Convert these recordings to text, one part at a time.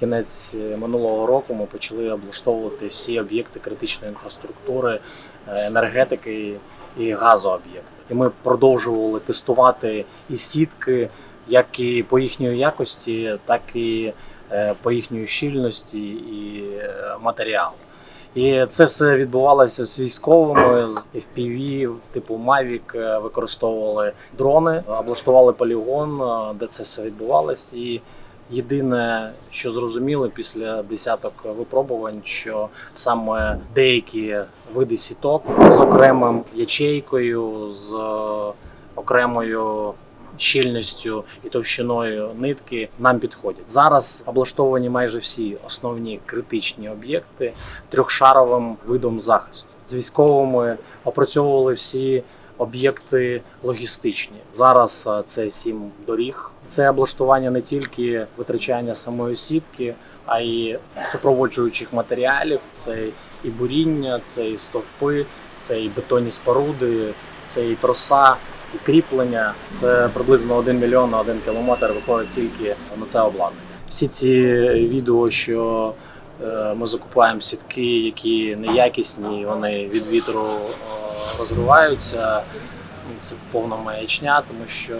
Кінець минулого року ми почали облаштовувати всі об'єкти критичної інфраструктури, е, енергетики і газооб'єкти. І ми продовжували тестувати і сітки, як і по їхньої якості, так і е, по їхньої щільності і е, матеріалу. І це все відбувалося з військовими, з FPV, типу Mavic, використовували дрони, облаштували полігон, де це все відбувалось. І єдине, що зрозуміли після десяток випробувань, що саме деякі види сіток з окремим ячейкою, з е, окремою щільністю і товщиною нитки нам підходять. Зараз облаштовані майже всі основні критичні об'єкти трьохшаровим видом захисту. З військовими опрацьовували всі об'єкти логістичні. Зараз це сім доріг. Це облаштування не тільки витрачання самої сітки, а й супроводжуючих матеріалів. Це і буріння, це і стовпи, це і бетонні споруди, це і троса, і кріплення. Це приблизно 1 мільйон на 1 кілометр виходить тільки на це обладнання. Всі ці відео, що е, ми закупаємо сітки, які неякісні, вони від вітру е, розриваються. Це повна маячня, тому що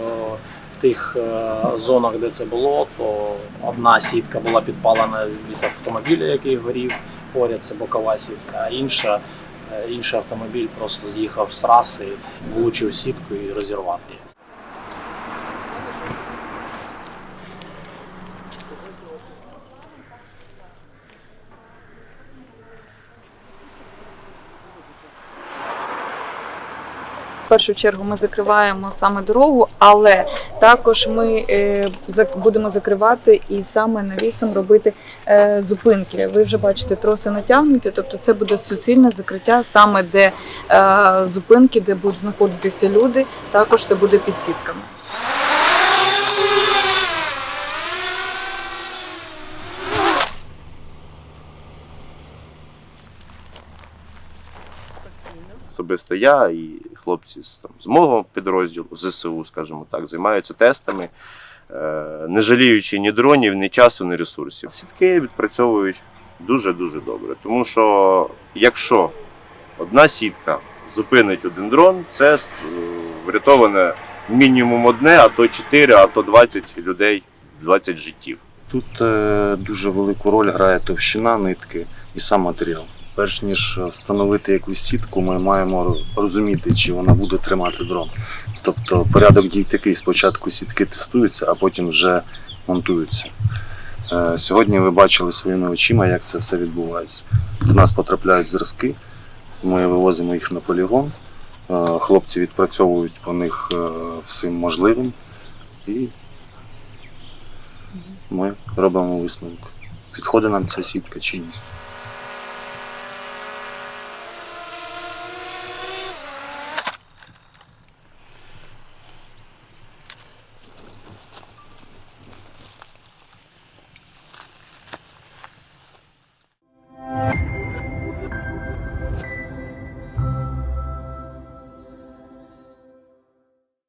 тих е, зонах, де це було, то одна сітка була підпалена від автомобіля, який горів. Поряд це бокова сітка, а інша, е, інший автомобіль просто з'їхав з траси, влучив сітку і розірвав її. Першу чергу ми закриваємо саме дорогу, але також ми е, будемо закривати і саме навісом робити е, зупинки. Ви вже бачите, троси натягнуті, тобто це буде суцільне закриття саме де е, зупинки, де будуть знаходитися люди. Також це буде під особисто я і хлопці з, там, з мого підрозділу, ЗСУ, скажімо так, займаються тестами, е, не жаліючи ні дронів, ні часу, ні ресурсів. Сітки відпрацьовують дуже-дуже добре. Тому що якщо одна сітка зупинить один дрон, це е, врятоване мінімум одне, а то 4, а то 20 людей, 20 життів. Тут е, дуже велику роль грає товщина нитки і сам матеріал. Перш ніж встановити якусь сітку, ми маємо розуміти, чи вона буде тримати дрон. Тобто порядок дій такий: спочатку сітки тестуються, а потім вже монтуються. Е, Сьогодні ви бачили своїми очима, як це все відбувається. До нас потрапляють зразки, ми вивозимо їх на полігон. Е, Хлопці відпрацьовують по них е, всім можливим і ми робимо висновок. Підходить нам ця сітка чи ні.